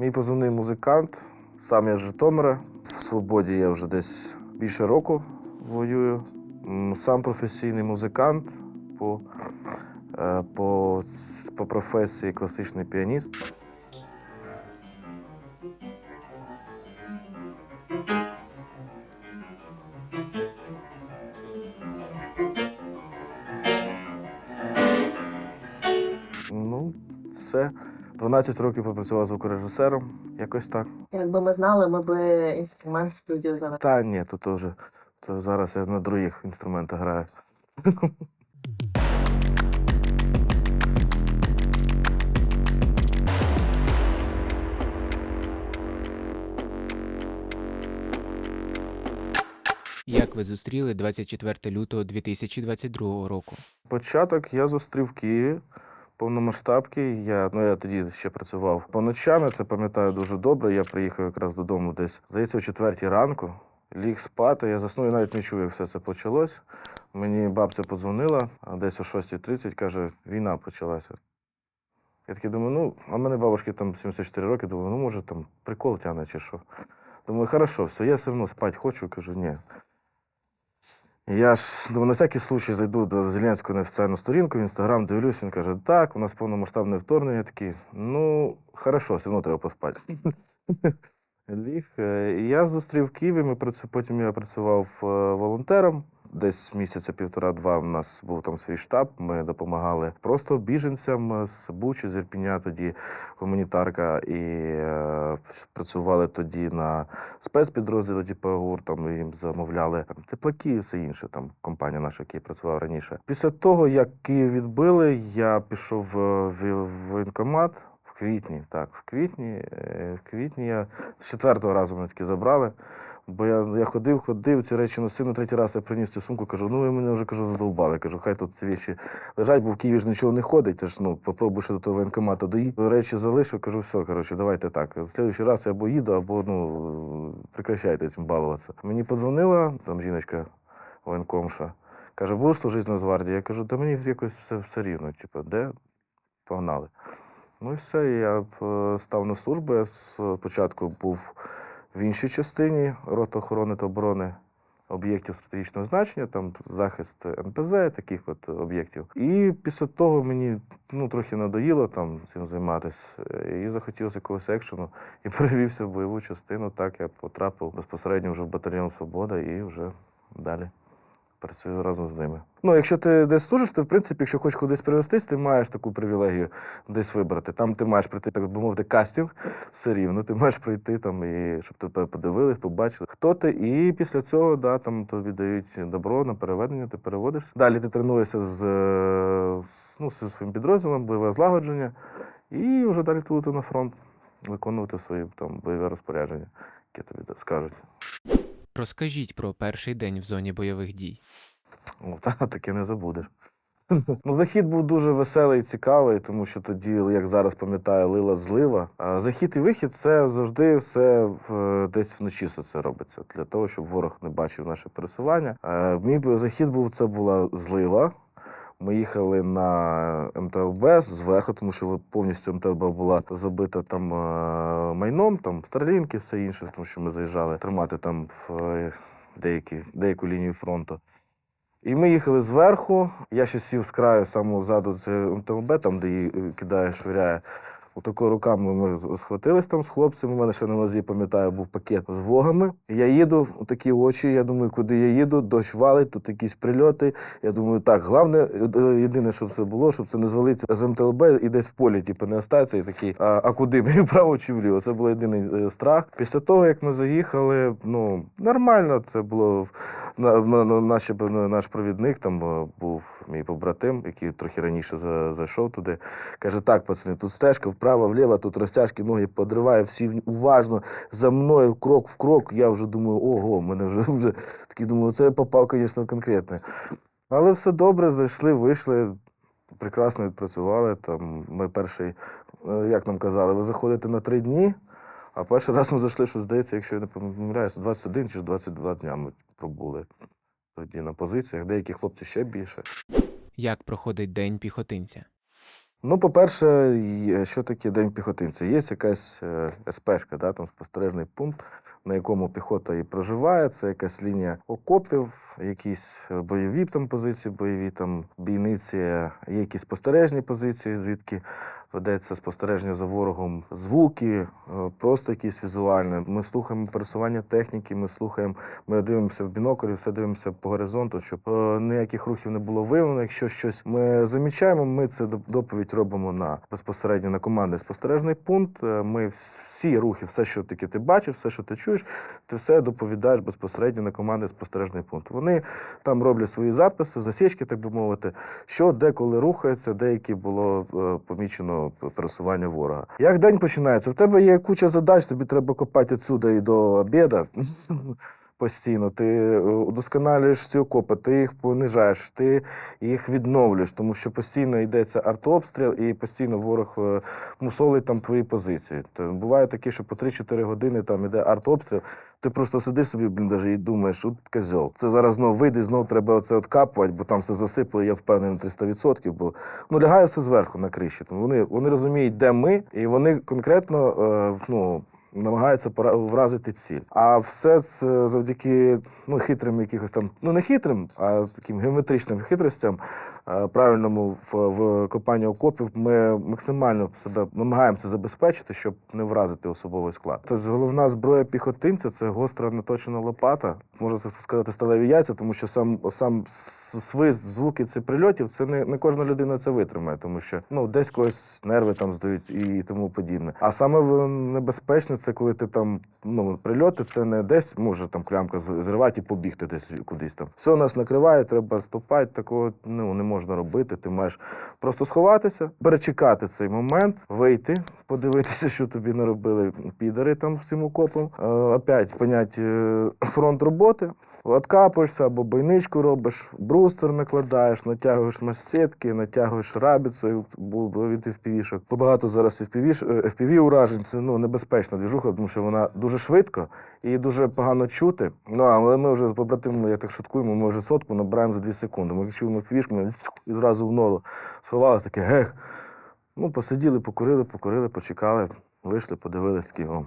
Мій позивний музикант, сам я з Житомира. В свободі я вже десь більше року воюю. Сам професійний музикант по, е, по, по професії класичний піаніст. 12 років попрацював звукорежисером. Якось так. Якби ми знали, ми б інструмент в студію завели. Та ні, то теж. То зараз я на других інструментах граю. Як ви зустріли 24 лютого 2022 року? Початок я зустрів в Києві. Повномасштабки. Я, ну, я тоді ще працював по ночам, це пам'ятаю дуже добре. Я приїхав якраз додому десь, здається, о четвертій ранку. Ліг спати, я заснув і навіть не чув, як все це почалось. Мені бабця подзвонила, а десь о 6.30 каже, війна почалася. Я такий думаю, ну, а мене бабушки там 74 роки, думаю, ну може там прикол тягне чи що. Думаю, хорошо, все, я все одно спати хочу, кажу, ні. Я ж ну, на всякий случай зайду до Зеленського на офіційну сторінку, в інстаграм дивлюсь, він каже, так, у нас повномасштабне вторгнення. Я такий, ну, хорошо, все одно треба поспати. Ліг. е, Я зустрів в Києві, ми працю... потім я працював е, волонтером. Десь місяця півтора-два у нас був там свій штаб. Ми допомагали просто біженцям з Бучі, з Ірпіня, тоді гуманітарка, і е, працювали тоді на спецпідрозділі, типу ГУР, там їм замовляли там, теплаки і все інше, там компанія наша, яка працював раніше. Після того, як Київ відбили, я пішов е, в в воєнкомат в квітні. Так, в квітні, е, в квітні я з четвертого разу мене таки забрали. Бо я, я ходив, ходив, ці речі носив, на третій раз я приніс цю сумку, кажу, ну ви мене вже кажу, задовбали. Кажу, хай тут ці речі лежать, бо в Києві ж нічого не ходить. Це ж ну, попробуй ще до того воєнкомата доїти. Речі залишив, кажу, все, коротше, давайте так. В следующий раз я або їду, або ну, прекращайте цим балуватися. Мені подзвонила там жіночка воєнкомша. Каже, будеш служити в Нацгвардії? Я кажу, та мені якось все, все рівно. Типу, де? Погнали. Ну і все, я е, став на службу. Я спочатку був в іншій частині рота охорони та оборони об'єктів стратегічного значення, там захист НПЗ, таких от об'єктів. І після того мені ну, трохи надоїло там цим займатися. е, І захотілося якогось екшену. І перевівся в бойову частину. Так я потрапив безпосередньо вже в батальйон Свобода і вже далі. Працюю разом з ними. Ну, якщо ти десь служиш, ти в принципі, якщо хочеш кудись перевестись, ти маєш таку привілегію десь вибрати. Там ти маєш пройти, так би мовити, кастинг все рівно. Ти маєш пройти там і щоб тебе подивились, побачили, хто ти. І після цього да, там тобі дають добро на переведення, ти переводишся. Далі ти тренуєшся з, е, ну, зі своїм підрозділом, бойове злагодження, і вже далі туди на фронт виконувати свої там бойове розпорядження, яке тобі скажуть. Розкажіть про перший день в зоні бойових дій. О, та, таке не забудеш. Ну, захід був дуже веселий і цікавий, тому що тоді, як зараз пам'ятаю, лила злива. А захід і вихід це завжди все в, десь вночі все це робиться, для того, щоб ворог не бачив наше пересування. А, Мій захід був це була злива. Ми їхали на МТЛБ зверху, тому що повністю МТЛБ була забита там е, майном, там старлінки, все інше, тому що ми заїжджали тримати там в е, деякі, деяку лінію фронту. І ми їхали зверху. Я ще сів з краю самого ззаду це МТЛБ, там, де її е, кидає, швиряє. Отако руками ми схватились там з хлопцями. У мене ще на нозі, пам'ятаю, був пакет з вогами. Я їду, такі очі. Я думаю, куди я їду, дощ валить, тут якісь прильоти. Я думаю, так, головне, е, єдине, щоб це було, щоб це не звалиться з МТЛБ і десь в полі, типу, не остаться і такий, а, а куди мені вправо чи вліво? Це був єдиний е, страх. Після того, як ми заїхали, ну нормально, це було на, на, на, наші, наш провідник, там е, був мій побратим, який трохи раніше за, зайшов туди. Каже: так, пацани, тут стежка вправо, вліво, тут розтяжки, ноги подриває, всі уважно за мною крок в крок. Я вже думаю, ого, мене вже вже такий думаю, це попав, звісно, конкретно. Але все добре, зайшли, вийшли, прекрасно відпрацювали. Там ми перший, е, як нам казали, ви заходите на три дні. А перший раз ми зайшли, що здається, якщо я не помиляюся, 21 чи 22 дня ми пробули тоді на позиціях. Деякі хлопці ще більше. Як проходить день піхотинця? Ну, по-перше, що таке День піхотинця? Є якась е, СПшка, да, там спостережний пункт, на якому піхота і проживає. Це якась лінія окопів, якісь е, бойові там позиції, бойові там бійниці, є якісь спостережні позиції, звідки ведеться спостереження за ворогом, звуки, е, просто якісь візуальні. Ми слухаємо пересування техніки, ми слухаємо, ми дивимося в біноклі, все дивимося по горизонту, щоб е, ніяких рухів не було виявлено. Якщо щось ми замічаємо, ми це доп- доповідь робимо на безпосередньо на командний спостережний пункт. Е, Ми всі рухи, все, що таки ти бачиш, все, що ти чуєш, ти все доповідаєш безпосередньо на командний спостережний пункт. Вони там роблять свої записи, засічки, так би мовити, що де коли рухається, деякі було е, помічено пересування ворога. Як день починається? В тебе є куча задач, тобі треба копати відсюди і до обіду. Постійно ти е, удосконалюєш ці окопи, ти їх понижаєш, ти їх відновлюєш, тому що постійно йдеться артобстріл і постійно ворог е, мусолить там твої позиції. То буває таке, що по 3-4 години там іде артобстріл, ти просто сидиш собі в бліндажі і думаєш, от козьол. Це зараз знов вийде, знов треба оце откапувати, бо там все засипало, я впевнений на 300%, бо ну лягає все зверху на криші. Тому вони, вони розуміють, де ми, і вони конкретно е, ну, намагаються пора- вразити ціль. А все це завдяки ну, хитрим якихось там, ну не хитрим, а таким геометричним хитростям, правильному в, в копанні окопів, ми максимально себе намагаємося забезпечити, щоб не вразити особовий склад. Тобто головна зброя піхотинця це гостра наточена лопата. Можна сказати, сталеві яйця, тому що сам сам свист, звуки цих прильотів, це не, не кожна людина це витримає, тому що ну десь когось нерви там здають і тому подібне. А саме небезпечне це коли ти там ну прильоти, це не десь може там клямка зривати і побігти десь кудись там. Все нас накриває, треба ступати. Такого ну не можна робити. Ти маєш просто сховатися, перечекати цей момент, вийти, подивитися, що тобі наробили підари там всім окопом. Е, опять понять е, фронт роботи. Откапуєшся або бойничку робиш, брустер накладаєш, натягуєш масетки, натягуєш рабіцу бо від FPV-шок. Побагато зараз FPV, е, уражень. Це ну, небезпечна двіжуха, тому що вона дуже швидко і дуже погано чути. Ну, але ми вже з побратимами, я так шуткуємо, ми вже сотку набираємо за 2 секунди. Ми чуємо FPV-шку, ми і зразу в нору сховалися, таке гех. Ну, посиділи, покурили, покурили, почекали, вийшли, подивились, такі, о,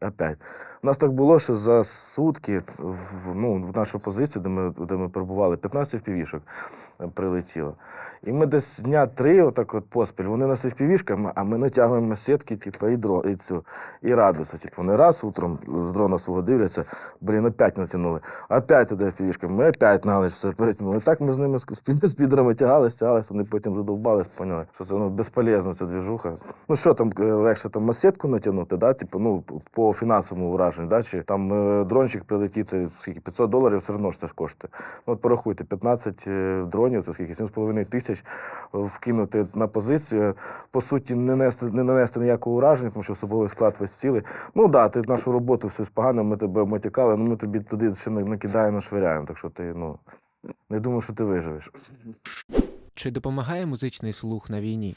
опять. У нас так було, що за сутки в, ну, в нашу позицію, де ми, де ми перебували, 15 впівішок прилетіло. І ми десь дня три, отак от поспіль, вони нас впівішками, а ми натягуємо сітки, типу, і, дро, і цю, і радуються. Типу, вони раз утром з дрона свого дивляться, блін, опять натягнули. Опять туди впівішками, ми опять налиш все перетягнули. Так ми з ними з підрами тягались, тягались, вони потім задовбались, поняли, що це ну, безполезна ця двіжуха. Ну що там е, легше там масетку натягнути, да? типу, ну, по фінансовому враженню, да? чи там е, дрончик прилетить, це скільки 500 доларів, все одно ж це ж коштує. Ну, от порахуйте, 15 е, дронів, це скільки 7,5 тисяч вкинути на позицію. По суті, не нести, не нанести ніякого ураження, тому що особовий склад весь цілий. Ну да, ти нашу роботу все погано, ми тебе мотікали, але ми тобі туди ще на- накидаємо, швиряємо. Так що ти, ну, не думаю, що ти виживеш. Чи допомагає музичний слух на війні?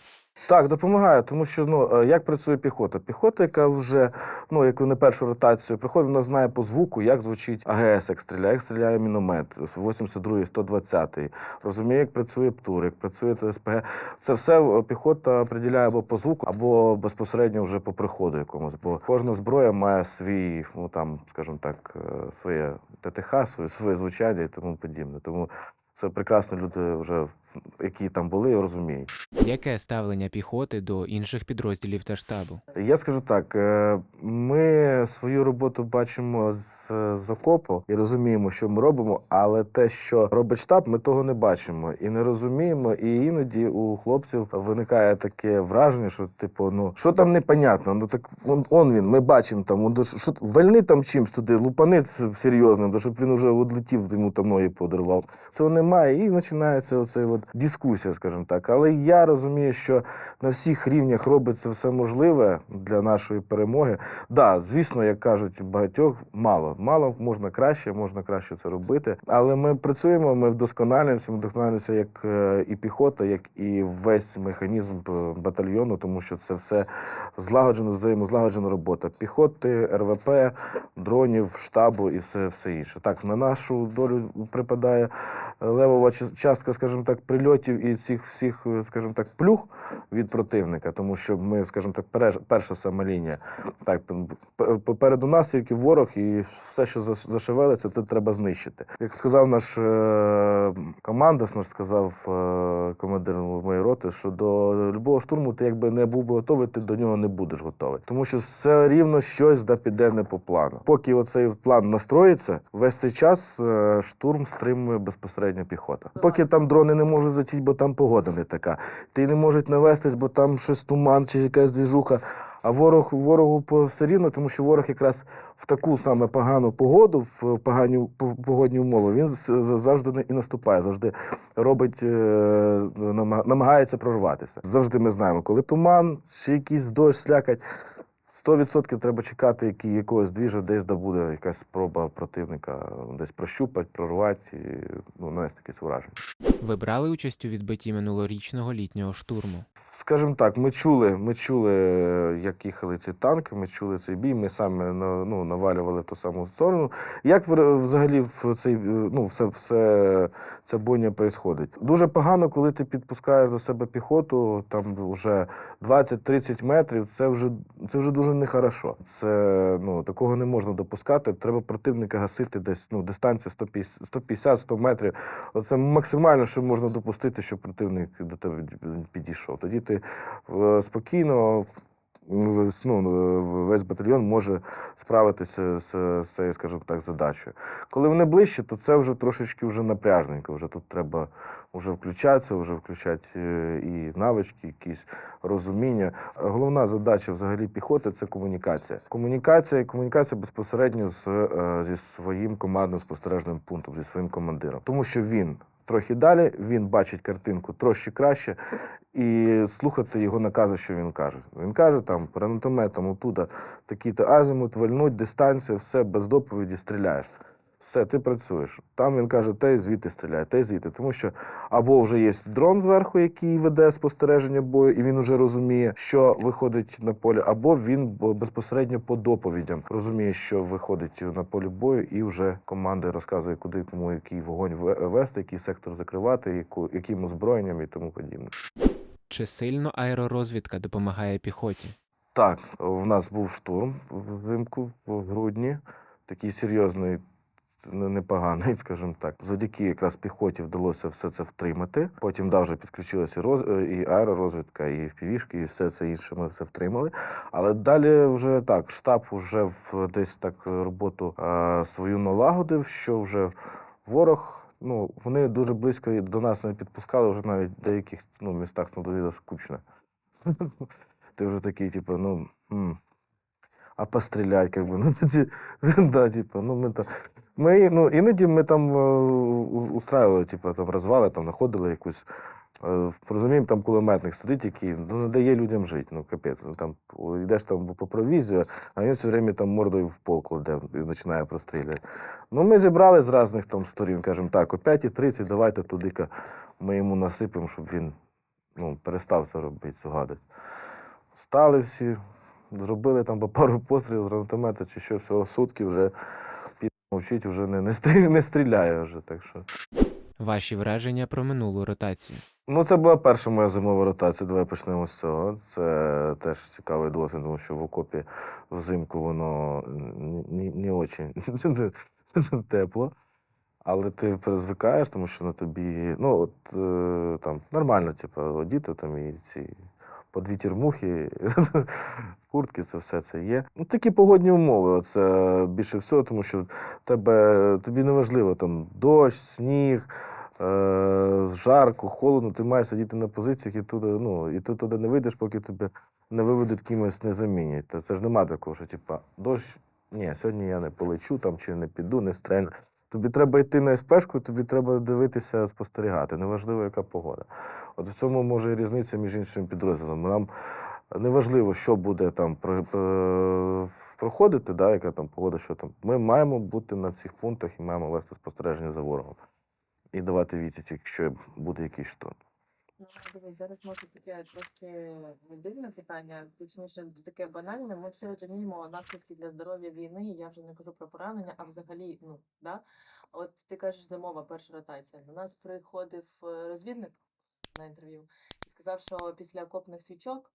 Так, допомагає, тому що ну е, як працює піхота? Піхота, яка вже ну яку не першу ротацію приходить, вона знає по звуку, як звучить АГС, як стріляє, як стріляє міномет, 82-й, 120-й, розуміє, як працює ПТУР, як працює ТСПГ. Це все е, піхота приділяє або по звуку, або безпосередньо вже по приходу якомусь. Бо кожна зброя має свій, ну там, скажімо так, е, своє ТТХ, своє, своє звучання і тому подібне. Тому це прекрасно люди вже які там були, розуміють. Яке ставлення піхоти до інших підрозділів та штабу? Я скажу так: е, ми свою роботу бачимо з, з окопу і розуміємо, що ми робимо, але те, що робить штаб, ми того не бачимо і не розуміємо. І іноді у хлопців виникає таке враження, що типу, ну що там непонятно. Ну так он, он він, ми бачимо там. Он, що, вальни там чимсь туди, лупани серйозним, щоб він уже відлетів, йому там ноги подервав. Цього немає, і починається оцей от дискусія, скажімо так. Але я розумію, що на всіх рівнях робиться все можливе для нашої перемоги. Да, звісно, як кажуть багатьох, мало. Мало можна краще, можна краще це робити. Але ми працюємо, ми вдосконалюємося, ми вдосконалюємося як е, і піхота, як і весь механізм батальйону, тому що це все злагоджено, взаємозлагоджена робота. Піхоти, РВП, дронів, штабу і все, все інше. Так, на нашу долю припадає е, левова частка, скажімо так, прильотів і цих всіх, е, скажімо так, плюх від противника, тому що ми, скажімо так, перша сама лінія. Так, попереду нас тільки ворог, і все, що зашевелиться, це треба знищити. Як сказав наш е, командос, наш сказав е, командир моєї роти, що до любого штурму ти якби не був готовий, ти до нього не будеш готовий. Тому що все рівно щось да піде не по плану. Поки оцей план настроїться, весь цей час е, штурм стримує безпосередньо піхота. Поки там дрони не можуть затіти, бо там погода не така. Ти не можуть навестись, бо там щось туман чи якась двіжуха. А ворог ворогу все рівно, тому що ворог якраз в таку саме погану погоду, в погані погодні умови, він завжди не- і наступає, завжди робить, е, намагається прорватися. Завжди ми знаємо, коли туман, чи якийсь дощ, слякать. 100% треба чекати, які, якогось двіжа, десь да буде якась спроба противника десь прощупати, прорвати і ну, нанести якесь враження. Ви брали участь у відбитті минулорічного літнього штурму. Скажімо так, ми чули, ми чули, е, як їхали ці танки, ми чули цей бій, ми самі на- ну, навалювали ту саму сторону. Як взагалі в цей, е, ну, все, все ця бойня відбувається? Дуже погано, коли ти підпускаєш до себе піхоту, там вже 20-30 метрів, це вже, це вже дуже нехорошо. Це, ну, такого не можна допускати. Треба противника гасити десь, ну, дистанція 150-100 метрів. Оце максимально, що можна допустити, щоб противник до тебе підійшов. Тоді ти е, спокійно. Ну, весь батальйон може справитися з, цією, скажімо так, задачею. Коли вони ближче, то це вже трошечки вже напряжненько. Вже тут треба вже включатися, вже включати е, і навички, якісь розуміння. Головна задача взагалі піхоти це комунікація. Комунікація, і комунікація безпосередньо з, е, зі своїм командним спостережним пунктом, зі своїм командиром. Тому що він трохи далі, він бачить картинку трошки краще, і слухати його накази, що він каже. Він каже там перенатометом, отуда такий-то азимут, вальнуть, дистанція, все без доповіді стріляєш. Все, ти працюєш. Там він каже, те звідти стріляє, те звідти. Тому що або вже є дрон зверху, який веде спостереження бою, і він вже розуміє, що виходить на поле, або він безпосередньо по доповідям розуміє, що виходить на полі бою, і вже команда розказує, куди кому який вогонь ве- вести, який сектор закривати, яку, яким озброєнням і тому подібне. Чи сильно аеророзвідка допомагає піхоті? Так, в нас був штурм взимку в грудні, такий серйозний, непоганий, скажімо так. Завдяки якраз піхоті вдалося все це втримати. Потім да, вже підключилася роз... е, і аеророзвідка, і впівішки, і все це інше ми все втримали. Але далі вже так, штаб вже в десь так роботу е, свою налагодив, що вже ворог. Ну, вони дуже близько до нас не підпускали, вже навіть в деяких ну, містах становило скучно. Ти вже такий, типу, ну. А пострілять, как бы. Ну, тоді, да, типу, ну, ми там. Ми, ну, іноді ми там е, устраювали, типу, там розвали, там знаходили якусь. е, Розуміємо, там кулеметник сидить, який ну, не дає людям жити. Ну, капець. Ну, там, йдеш там по провізію, а він все время там мордою в пол кладе і починає прострілювати. Ну, ми зібрали з різних там сторін, кажемо так, о 5.30 давайте туди ми йому насипемо, щоб він ну, перестав це робити, цю гадость. Стали всі, зробили там по пару пострілів з гранатомета чи що, всього сутки вже під мовчить, вже не, не, стрі, не стріляє вже. Так що. Ваші враження про минулу ротацію. Ну, це була перша моя зимова ротація. Давай почнемо з цього. Це теж цікавий досвід, тому що в окопі взимку воно не, очень тепло. Але ти перезвикаєш, тому що на тобі, ну, от е, там нормально, типу, одіти там і ці по дві тірмухи, куртки, це все це є. Ну, такі погодні умови. Це більше всього, тому що тебе тобі не важливо там дощ, сніг, е, жарко, холодно, ти маєш сидіти на позиціях і туди, ну, і ти туди не вийдеш, поки тебе не виведуть кимось не замінять. Та це ж нема такого, що типа дощ. Ні, сьогодні я не полечу там чи не піду, не стрельну. Тобі треба йти на СПшку, тобі треба дивитися, спостерігати. Неважливо, яка погода. От в цьому може і різниця між іншими підрозділами. Нам неважливо, що буде там е, проходити, да, яка там погода, що там. Ми маємо бути на цих пунктах і маємо вести спостереження за ворогом і давати відповідь, якщо буде якийсь штурм. Ну, дивись, зараз може таке трошки дивне питання, точніше таке банальне. Ми всі розуміємо наслідки для здоров'я війни. Я вже не кажу про поранення, а взагалі, ну да. От ти кажеш, зимова перша ротація. До нас приходив е, розвідник на інтерв'ю і сказав, що після окопних свічок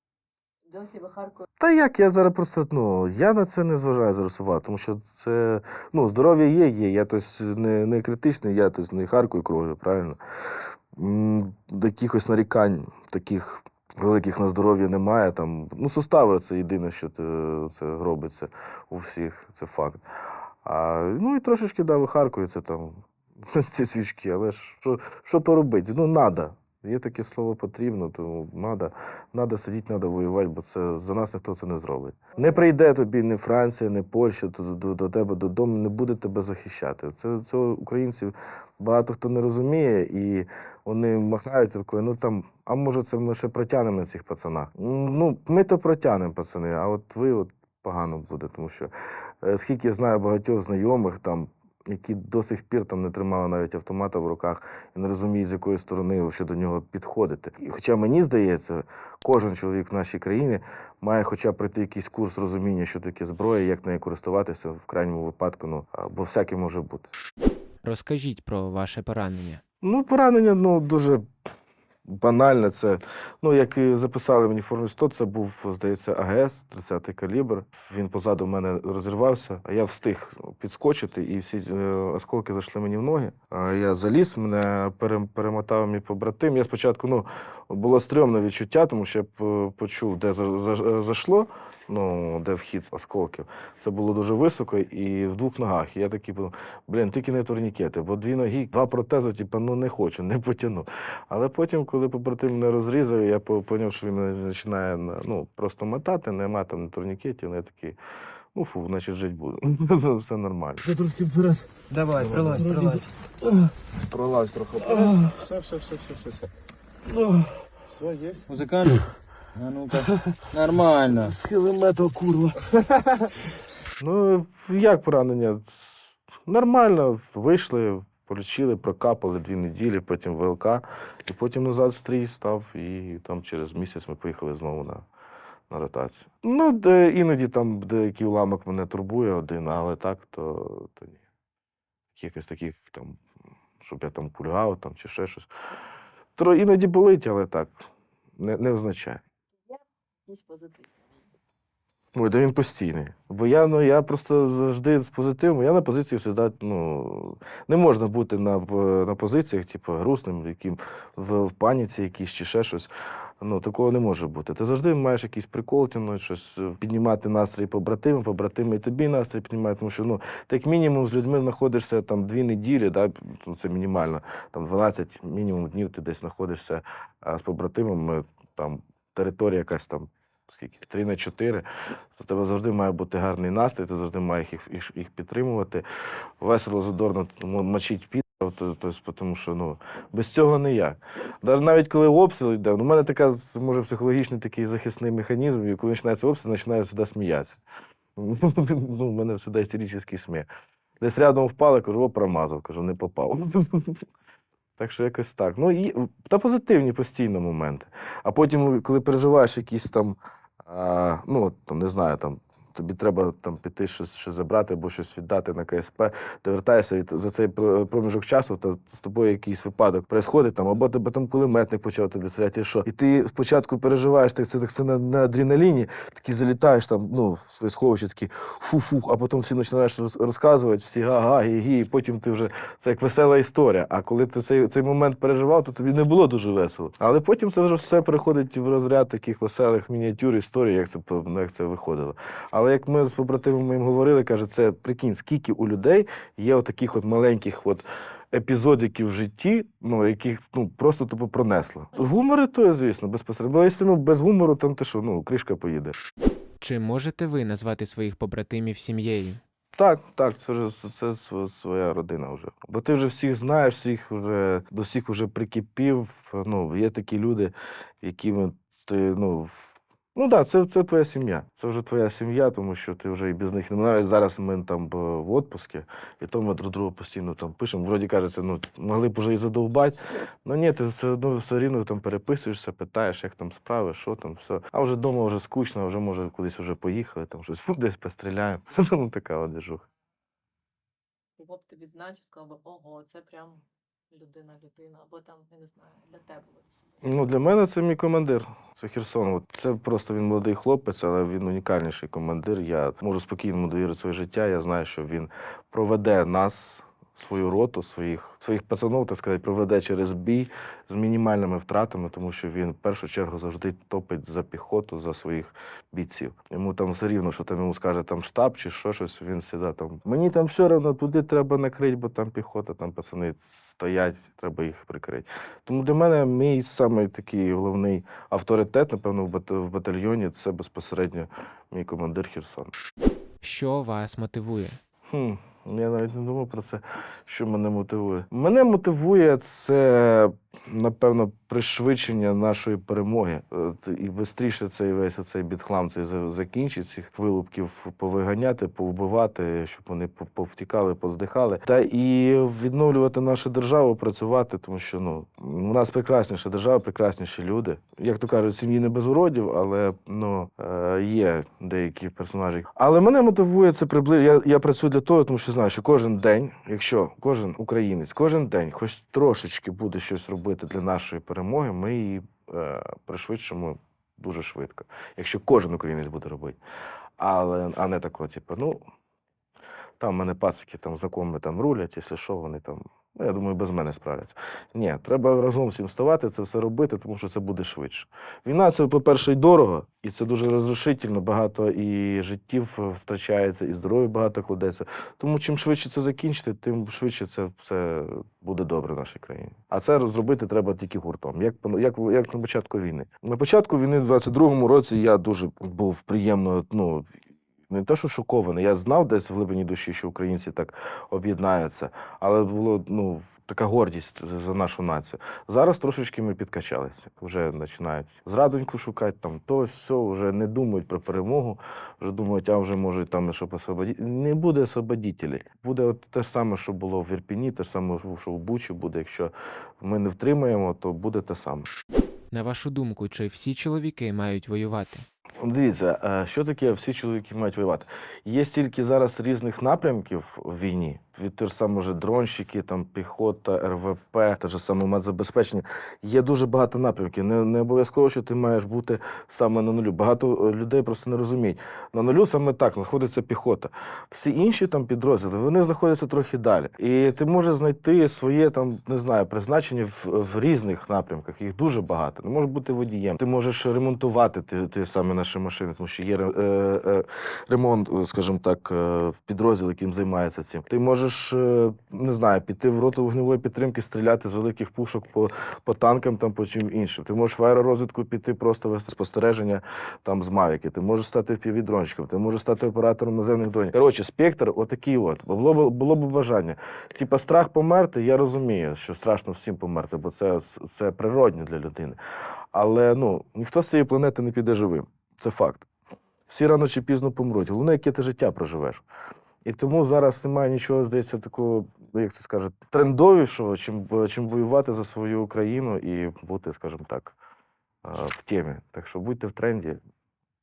досі вихаркує Та як я зараз просто ну я на це не зважаю зараз увагу, тому що це ну здоров'я є, є. Я тось не, не критичний, я тось не харкую кров'ю, правильно? Якихось нарікань таких великих на здоров'я немає. Там, ну, сустави це єдине, що це, це робиться у всіх, це факт. А, ну і трошечки да, вихаркується там ці свічки, але що, що поробити? Ну, надо. Є таке слово потрібно, тому надо, надо сидіти, надо воювати, бо це за нас ніхто це не зробить. Не прийде тобі ні Франція, ні Польща до, до, до тебе додому, не буде тебе захищати. Це цього українців багато хто не розуміє, і вони махають рукою. Ну там, а може, це ми ще протягнемо на цих пацанах. Ну, ми то протягнемо, пацани, а от ви от погано буде, тому що е, скільки я знаю багатьох знайомих там. Які до сих пір там не тримали навіть автомата в руках і не розуміють, з якої сторони ще до нього підходити. І хоча мені здається, кожен чоловік в нашій країні має хоча б пройти якийсь курс розуміння, що таке зброя, як нею користуватися в крайньому випадку, ну бо всяке може бути. Розкажіть про ваше поранення. Ну, поранення ну, дуже банальне. Це, ну, як записали мені форму формі 100, це був, здається, АГС, 30-й калібр. Він позаду мене розірвався, а я встиг підскочити, і всі е, осколки зайшли мені в ноги. А Я заліз, мене перемотав мій побратим. Я спочатку ну, було стрьомне відчуття, тому що я почув, де за- за- зайшло, ну, де вхід осколків. Це було дуже високо і в двох ногах. І я такий подумав, блін, тільки не турнікети, бо дві ноги, два протези, типу, ну не хочу, не потягну. Але потім, коли побратим мене розрізав, я по- поняв, що він мене починає ну, просто мотати, нема там ні турнікетів, я такий, ну фу, значить жити буду. Все нормально. Давай, прилазь, прилазь. Пролазь трохи. Все, все, все, все, все, все. Все, есть? А ну-ка. Нормально. Кілометр, курва. ну, як поранення? Нормально, вийшли, полічили, прокапали дві неділі, потім ВЛК, і потім назад стрій став, і там через місяць ми поїхали знову на, на ротацію. Ну, де іноді там деякий уламок мене турбує один, але так, то, то ні. Якихось таких там, щоб я там кульгав там, чи ще щось. Тро, іноді болить, але так, не, не означає. Якийсь позитив. Ой, да він постійний. Бо я, ну, я просто завжди з позитивом. Я на позиції завжди, ну, не можна бути на, на позиціях, типу, грустним, яким в, в паніці якійсь чи ще щось. Ну, такого не може бути. Ти завжди маєш якийсь прикол тягнути, щось е, піднімати настрій побратимам, побратими і тобі настрій піднімають, тому що ну, ти як мінімум з людьми знаходишся там дві неділі, да, ну, це мінімально, там 12 мінімум днів ти десь знаходишся а з побратимами, там територія якась там скільки? 3 на 4, то тебе завжди має бути гарний настрій, ти завжди маєш їх, їх, їх підтримувати. Весело, задорно мочить під. Тому що ну, без цього ніяк. Навіть коли обстріл йде, ну, у мене така може психологічний такий захисний механізм, і коли починається обстріл, починаю завжди сміятися. ну, у мене завжди істеричний сміх. Десь рядом впали, кажу, о, промазав, кажу, не попав. так що якось так. Ну, і, та позитивні постійно моменти. А потім, коли переживаєш якісь там, а, ну, там, не знаю, там, тобі треба там піти щось, щось забрати або щось віддати на КСП, ти вертаєшся від, за цей проміжок часу, то з тобою якийсь випадок відбувається, там, або тебе там кулеметник почав тобі стріляти, що. І ти спочатку переживаєш, так це, так це на, на адреналіні, такий залітаєш там, ну, в своє сховище, такий фу-фу, а потім всі починаєш розказувати, всі га-га, гі-гі, і потім ти вже це як весела історія. А коли ти цей, цей момент переживав, то тобі не було дуже весело. Але потім це вже все переходить в розряд таких веселих мініатюр історій, як це, ну, як це виходило. Але як ми з побратимами моїм говорили, каже, це прикинь, скільки у людей є отаких от маленьких от епізодиків в житті, ну, яких ну, просто тупо пронесло. Гумори то, звісно, безпосередньо. Бо якщо ну, без гумору, там ти що, ну, кришка поїде. Чи можете ви назвати своїх побратимів сім'єю? Так, так, це вже це, це своя родина вже. Бо ти вже всіх знаєш, всіх вже до всіх вже прикипів. Ну, є такі люди, якими ти ну, Ну так, да, це, це твоя сім'я. Це вже твоя сім'я, тому що ти вже і без них не навіть зараз ми там в відпуску, і то ми друг другу постійно там пишемо. Вроді кажеться, ну могли б уже і задовбати. Ну ні, ти все одно все рівно там переписуєшся, питаєш, як там справи, що там, все. А вже вдома вже скучно, вже може кудись вже поїхали, там щось десь постріляємо. Це ну, така от движуха. Кого б ти відзначив, сказав би, ого, це прям людина, людина, або там, я не знаю, для тебе. Ну, для мене це мій командир. Це Херсон. Це просто він молодий хлопець, але він унікальніший командир. Я можу спокійно довірити своє життя. Я знаю, що він проведе нас, свою роту, своїх, своїх пацанов, так сказати, проведе через бій з мінімальними втратами, тому що він в першу чергу завжди топить за піхоту, за своїх бійців. Йому там все рівно, що там йому скаже там штаб чи що щось, він завжди там. Мені там все одно туди треба накрити, бо там піхота, там пацани стоять, треба їх прикрити. Тому для мене мій самий такий головний авторитет, напевно, в в батальйоні це безпосередньо мій командир Херсон. Що вас мотивує? Хм, я навіть не думав про це, що мене мотивує. Мене мотивує це, напевно, пришвидшення нашої перемоги. От, І швидше цей весь цей бідхлам цей закінчить, цих вилупків повиганяти, повбивати, щоб вони повтікали, поздихали. Та і відновлювати нашу державу, працювати, тому що ну, у нас прекрасніша держава, прекрасніші люди. Як то кажуть, сім'ї не без уродів, але ну, е, є деякі персонажі. Але мене мотивує це приблизно. Я, я працюю для того, тому що знаю, що кожен день, якщо кожен українець, кожен день хоч трошечки буде щось робити для нашої перемоги, ми її е, пришвидшимо дуже швидко. Якщо кожен українець буде робити. Але, а не тако, типу, ну, там мене пацики там знайомі там рулять, якщо що, вони там. Ну, я думаю, без мене справляться. Ні, треба разом всім вставати, це все робити, тому що це буде швидше. Війна це, по-перше, і дорого, і це дуже розрушительно. Багато і життів е, втрачається, і здоров'я багато кладеться. Тому чим швидше це закінчити, тим швидше це все буде добре в нашій країні. А це зробити треба тільки гуртом, як, як, як на початку війни. На початку війни, в 22-му році, я дуже був приємно, ну. Не те, що шокований, я знав десь в глибині душі, що українці так об'єднаються, але було ну така гордість за- нашу націю. Зараз трошечки ми підкачалися. Вже починають зрадоньку шукати, там то все, вже не думають про перемогу, вже думають, а вже може там щоб освободити. Не буде освободітелів. Буде от те ж саме, що було в Ірпіні, те ж саме, що в Бучі буде. Якщо ми не втримаємо, то буде те саме. На вашу думку, чи всі чоловіки мають воювати? Дивіться, е, що таке всі чоловіки мають воювати? Є стільки зараз різних напрямків в війні. Від те ж саме вже дронщики, там піхота, РВП, те ж саме медзабезпечення. Є дуже багато напрямків. Не, не обов'язково, що ти маєш бути саме на нулю. Багато е, людей просто не розуміють. На нулю саме так знаходиться піхота. Всі інші там підрозділи, вони знаходяться трохи далі. І ти можеш знайти своє там, не знаю, призначення в, в різних напрямках. Їх дуже багато. Не можеш бути водієм. Ти можеш ремонтувати ті, ті самі наші машини, тому що є е, е, ремонт, е, скажімо так, в підрозділ, яким займається цим. Ти можеш, не знаю, піти в роту вогневої підтримки, стріляти з великих пушок по, по танкам, там по чим іншим. Ти можеш в аеророзвідку піти, просто вести спостереження там з Мавіки. Ти можеш стати впівдрончиком, ти можеш стати оператором наземних дронів. Коротше, спектр отакий от. Було б було б бажання. Типа страх померти, я розумію, що страшно всім померти, бо це, це природньо для людини. Але ну, ніхто з цієї планети не піде живим. Це факт. Всі рано чи пізно помруть. Головне, яке ти життя проживеш. І тому зараз немає нічого, здається, такого, як це скаже, трендовішого, чим, чим воювати за свою країну і бути, скажімо так, е, в темі. Так що будьте в тренді,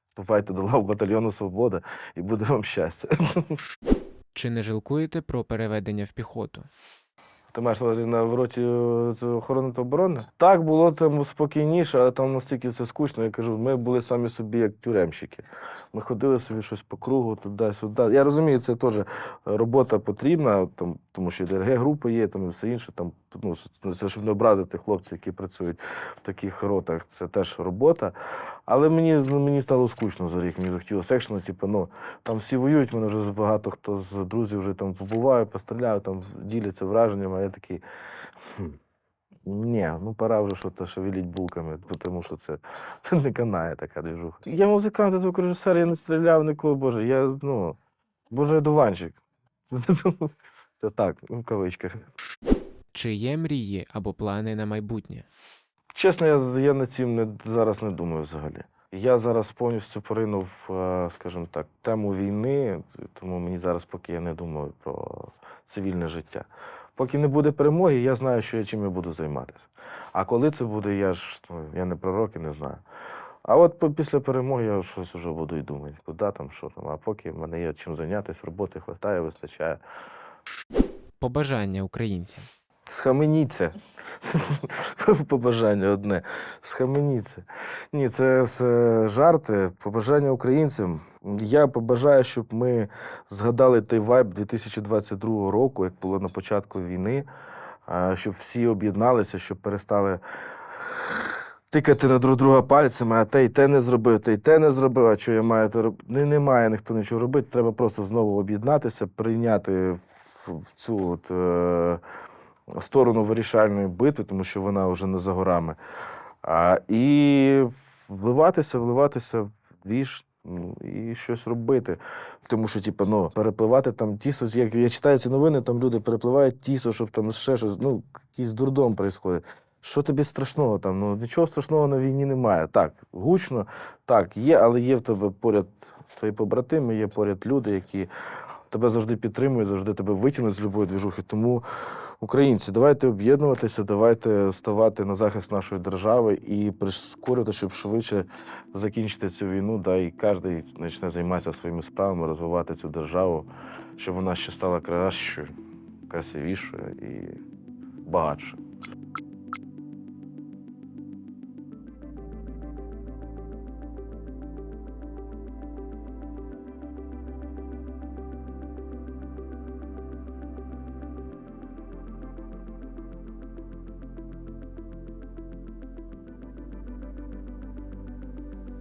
вступайте до лав батальйону Свобода і буде вам щастя. Чи не жалкуєте про переведення в піхоту? Ти маєш на в роті е, охорони та оборони? Так було там спокійніше, але там настільки це скучно. Я кажу, ми були самі собі як тюремщики. Ми ходили собі щось по кругу, туди-сюди. Я розумію, це теж робота потрібна, там, тому що ДРГ групи є, там і все інше. Там, ну, це щоб не образити хлопців, які працюють в таких ротах. Це теж робота. Але мені, ну, мені стало скучно за рік. Мені захотілося екшену, типу, ну, там всі воюють, мене вже багато хто з друзів вже там побуває, постріляю, там діляться враженнями, а я такий. «Хм, Ні, ну пора вже що-то шевеліть булками, тому що це, це не канає така движуха. Я музикант, я звукорежисер, я не стріляв ніколи, боже, я, ну, боже, дуванчик. Це так, в кавичках. Чи є мрії або плани на майбутнє? Чесно, я, я над цим не, зараз не думаю взагалі. Я зараз повністю поринув, е, скажімо так, тему війни, тому мені зараз поки я не думаю про цивільне життя. Поки не буде перемоги, я знаю, що я чим я буду займатися. А коли це буде, я ж ну, я не пророк і не знаю. А от після перемоги я щось вже буду і думати, куди там, що там. А поки в мене є чим зайнятися, роботи вистачає, вистачає. Побажання українцям. Схаменіться. Побажання одне. Схаменіться. Ні, це все жарти. Побажання українцям. Я побажаю, щоб ми згадали той вайб 2022 року, як було на початку війни, щоб всі об'єдналися, щоб перестали тикати на друг друга пальцями, а те й те не зробив, те й те не зробив, а що я маю то робити. Не, не ніхто нічого робити. Треба просто знову об'єднатися, прийняти цю от, е, сторону вирішальної битви, тому що вона вже не за горами. А, і вливатися, вливатися в віж ну, і щось робити. Тому що, типу, ну, перепливати там тісо, як я читаю ці новини, там люди перепливають тісо, щоб там ще щось, ну, якийсь дурдом відбувається. Що тобі страшного там? Ну нічого страшного на війні немає. Так, гучно, так, є, але є в тебе поряд твої побратими, є поряд люди, які тебе завжди підтримують, завжди тебе витягнуть з любої двіжухи. Тому, українці, давайте об'єднуватися, давайте ставати на захист нашої держави і прискорити, щоб швидше закінчити цю війну, да, і кожен почне займатися своїми справами, розвивати цю державу, щоб вона ще стала кращою, красивішою і багатшою.